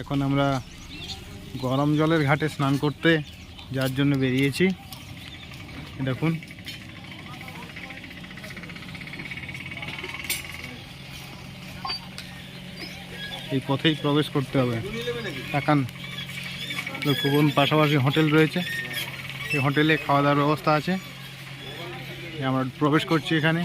এখন আমরা গরম জলের ঘাটে স্নান করতে যার জন্য বেরিয়েছি। দেখুন। এই পথেই প্রবেশ করতে হবে। তাকান লক্ষ্য পাশাপাশি হোটেল রয়েছে। এই হোটেলে খাওয়া দাওয়ার ব্যবস্থা আছে। আমরা প্রবেশ করছি এখানে।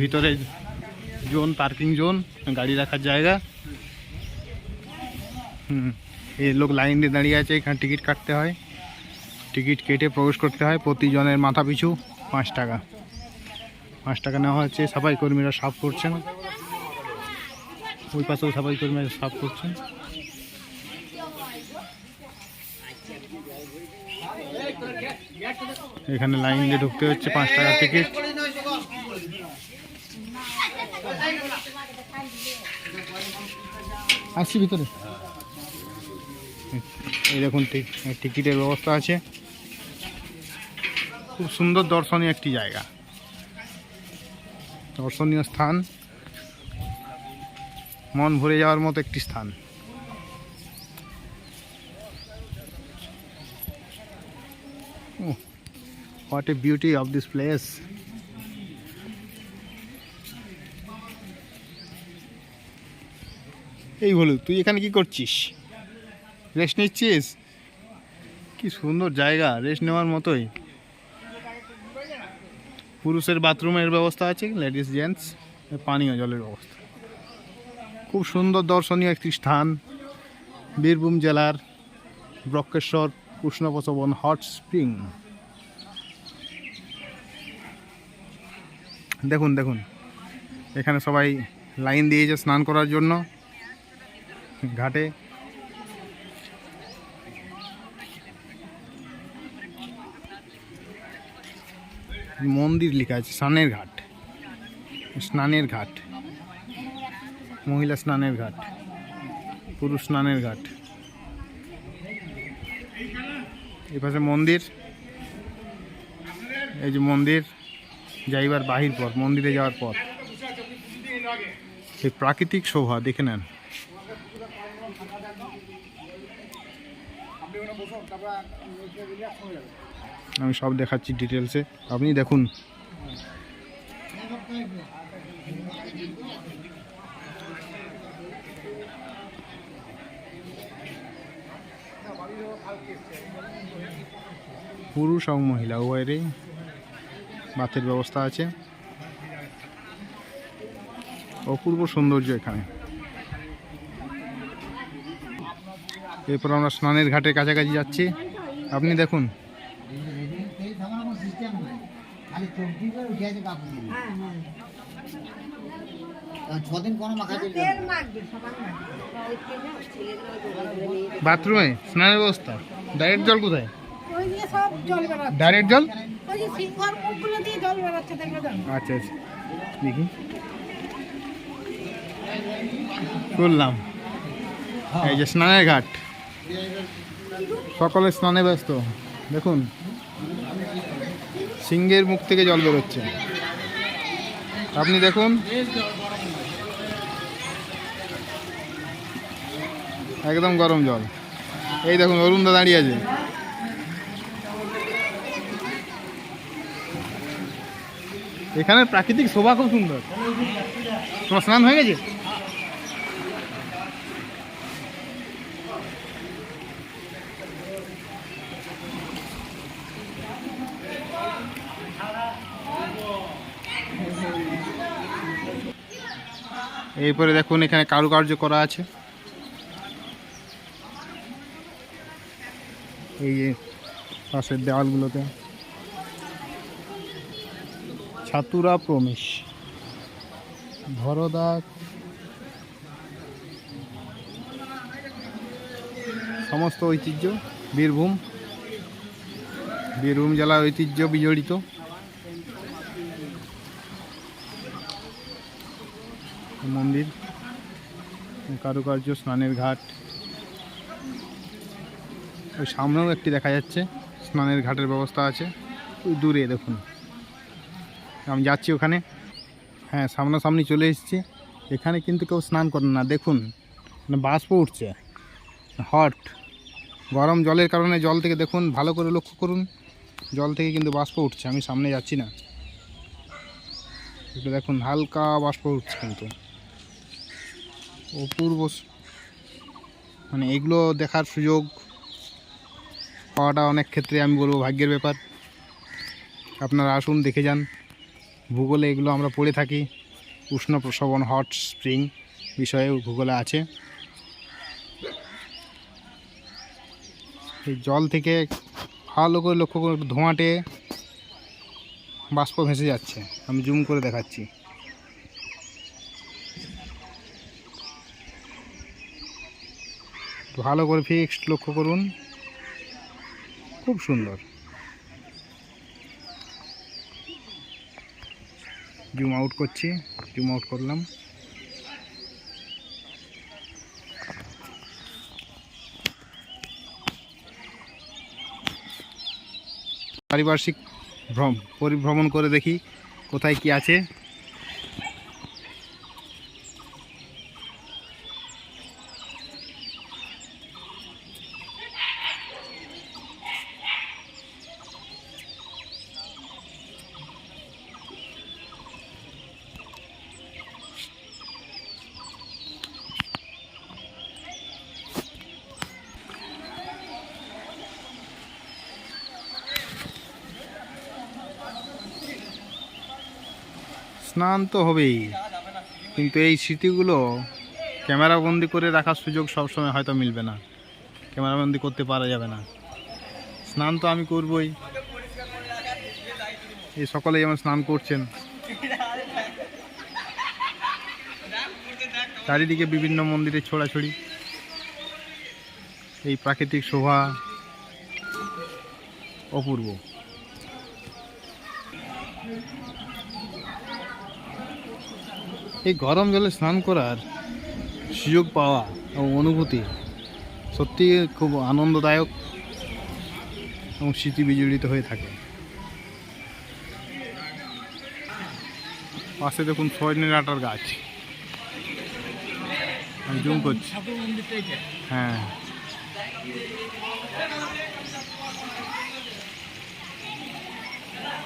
ভিতরে জোন, পার্কিং জোন, গাড়ি রাখার জায়গা। হুম। এই লোক লাইন দিয়ে দাঁড়িয়ে আছে, এখানে টিকিট কাটতে হয়। টিকিট কেটে প্রবেশ করতে হয় প্রতিজনের মাথা পিছু পাঁচ টাকা। পাঁচ টাকা নেওয়া হচ্ছে সাফাই কর্মীরা সাফ করছেন। ওই পাশেও সাফাই কর্মীরা সাফ করছেন। এখানে লাইন দিয়ে ঢুকতে হচ্ছে পাঁচ টাকা টিকিট। আসছি ভিতরে। এই দেখুন টিকিটের ব্যবস্থা আছে। খুব সুন্দর দর্শনীয় একটি জায়গা। দর্শনীয় স্থান। মন ভরে যাওয়ার মতো একটি স্থান। What a beauty of this place এই হলো তুই এখানে কি করছিস? রেস্ট নিচ্ছিস? কি সুন্দর জায়গা রেস্ট নেওয়ার মতোই। পুরুষের বাথরুমের ব্যবস্থা আছে লেডিস জেন্টস পানীয় জলের ব্যবস্থা। খুব সুন্দর দর্শনীয় একটি স্থান, বীরভূম জেলার ব্রক্কেশ্বর উষ্ণপ্রসবন হট স্প্রিং। দেখুন দেখুন, এখানে সবাই লাইন দিয়েছে স্নান করার জন্য, ঘাটে। মন্দির লেখা আছে, স্নানের ঘাট। স্নানের ঘাট। মহিলা স্নানের ঘাট, পুরুষ স্নানের ঘাট। এই পাশে মন্দির। এই যে মন্দির, যাইবার বাহির পথ, মন্দিরে যাওয়ার পথ। সেই প্রাকৃতিক শোভা, দেখে নেন। আমি সব দেখাচ্ছি ডিটেলসে। আপনি দেখুন। পুরুষ এবং মহিলা, উভয়েরই বাথের ব্যবস্থা আছে। অপূর্ব সৌন্দর্য এখানে। এরপর আমরা স্নানের ঘাটের কাছাকাছি যাচ্ছি। আপনি দেখুন। বাথরুমে? স্নানের ব্যবস্থা? ডাইরেক্ট জল কোথায়? ডাইরেক্ট জল? আচ্ছা আচ্ছা। দেখি। করলাম এই যে স্নানের ঘাট। সকলে স্নানে ব্যস্ত। দেখুন, সিংহের মুখ থেকে জল বেরোচ্ছে। আপনি দেখুন, একদম গরম জল। এই দেখুন অরুণদা দাঁড়িয়ে আছে। এখানে প্রাকৃতিক শোভা খুব সুন্দর। তোমার স্নান হয়ে গেছে? এরপরে দেখুন, এখানে কারুকার্য করা আছে। এই যে পাশের দেওয়ালগুলোতে ছাতুরা প্রমেশ ভরদা সমস্ত ঐতিহ্য, বীরভূম। বীরভূম জেলার ঐতিহ্য বিজড়িত। মন্দির, কারুকার্য, স্নানের ঘাট। ওই সামনেও একটি দেখা যাচ্ছে, স্নানের ঘাটের ব্যবস্থা আছে। ওই দূরে দেখুন। আমি যাচ্ছি ওখানে। হ্যাঁ সামনাসামনি চলে এসেছি। এখানে কিন্তু কেউ স্নান করেন না। দেখুন মানে বাষ্প উঠছে। হট। গরম জলের কারণে জল থেকে দেখুন, ভালো করে লক্ষ্য করুন। জল থেকে কিন্তু বাষ্প উঠছে। আমি সামনে যাচ্ছি না। একটু দেখুন, হালকা বাষ্প উঠছে কিন্তু। অপূর্ব মানে এগুলো দেখার সুযোগ পাওয়াটা অনেক ক্ষেত্রে আমি বলব ভাগ্যের ব্যাপার। আপনারা আসুন, দেখে যান। ভূগোলে এগুলো আমরা পড়ে থাকি। উষ্ণ প্রসবন হট স্প্রিং বিষয়ে ভূগোলে আছে। এই জল থেকে ভালো করে লক্ষ্য করে ধোঁয়াটে বাষ্প ভেসে যাচ্ছে। আমি জুম করে দেখাচ্ছি। ভালো করে ফিক্সড লক্ষ্য করুন। খুব সুন্দর। জুম আউট করছি জুম আউট করলাম। পারিপার্শ্বিক ভ্রম পরিভ্রমণ করে দেখি কোথায় কি আছে। স্নান তো হবেই। কিন্তু এই স্মৃতিগুলো ক্যামেরাবন্দি করে রাখার সুযোগ সবসময় হয়তো মিলবে না। ক্যামেরাবন্দি করতে পারা যাবে না। স্নান তো আমি করবই। এই সকলেই যেমন স্নান করছেন। চারিদিকে বিভিন্ন মন্দিরে ছোড়াছড়ি। এই প্রাকৃতিক শোভা অপূর্ব। এই গরম জলে স্নান করার সুযোগ পাওয়া এবং অনুভূতি সত্যি খুব আনন্দদায়ক এবং স্মৃতি বিজড়িত হয়ে থাকে। পাশে দেখুন সজনে আটার গাছ। জুম করছি। হ্যাঁ।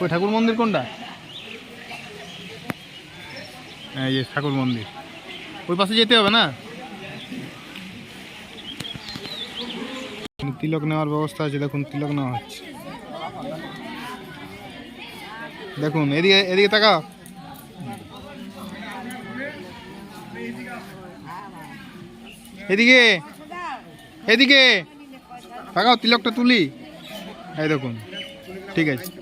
ওই ঠাকুর মন্দির কোনটা? এই যে ঠাকুর মন্দির। ওই পাশে যেতে হবে না? তিলক নেওয়ার ব্যবস্থা আছে, দেখুন তিলক নেওয়া হচ্ছে। দেখুন, এদিকে এদিকে তাকাও। এদিকে এদিকে। তাকাও, তিলকটা তুলি। এই দেখুন, ঠিক আছে।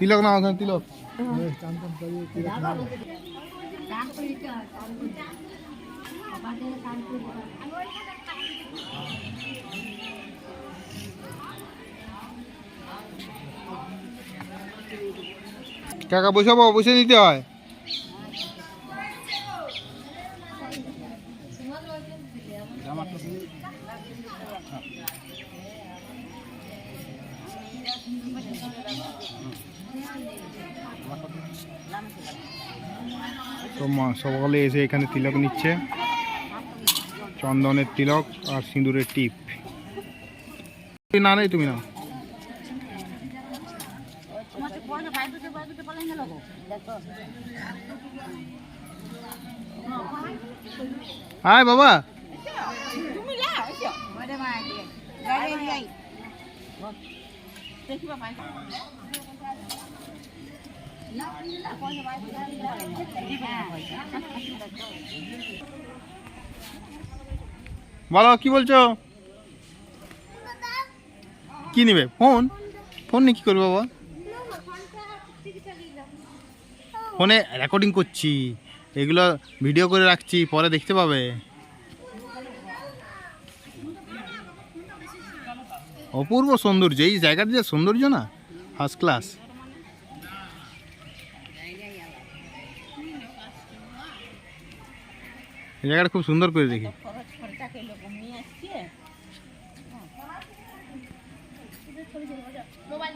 তিলক না ওখানে তিলক। কাকা বসে নিতে হয়। তো সকালে এসে এখানে তিলক নিচ্ছে। চন্দনের তিলক আর সিঁদুরের টিপ। না, নেই, তুমি না হাই বাবা। বলো কি বলছো? কি নিবে? ফোন? ফোন নিয়ে কি করবে বাবা? ফোনে রেকর্ডিং করছি। এগুলো ভিডিও করে রাখছি, পরে দেখতে পাবে। অপূর্ব সৌন্দর্য, এই জায়গার যে সৌন্দর্য না? ফার্স্ট ক্লাস এই জায়গাটা খুব সুন্দর করে দেখি। মোবাইল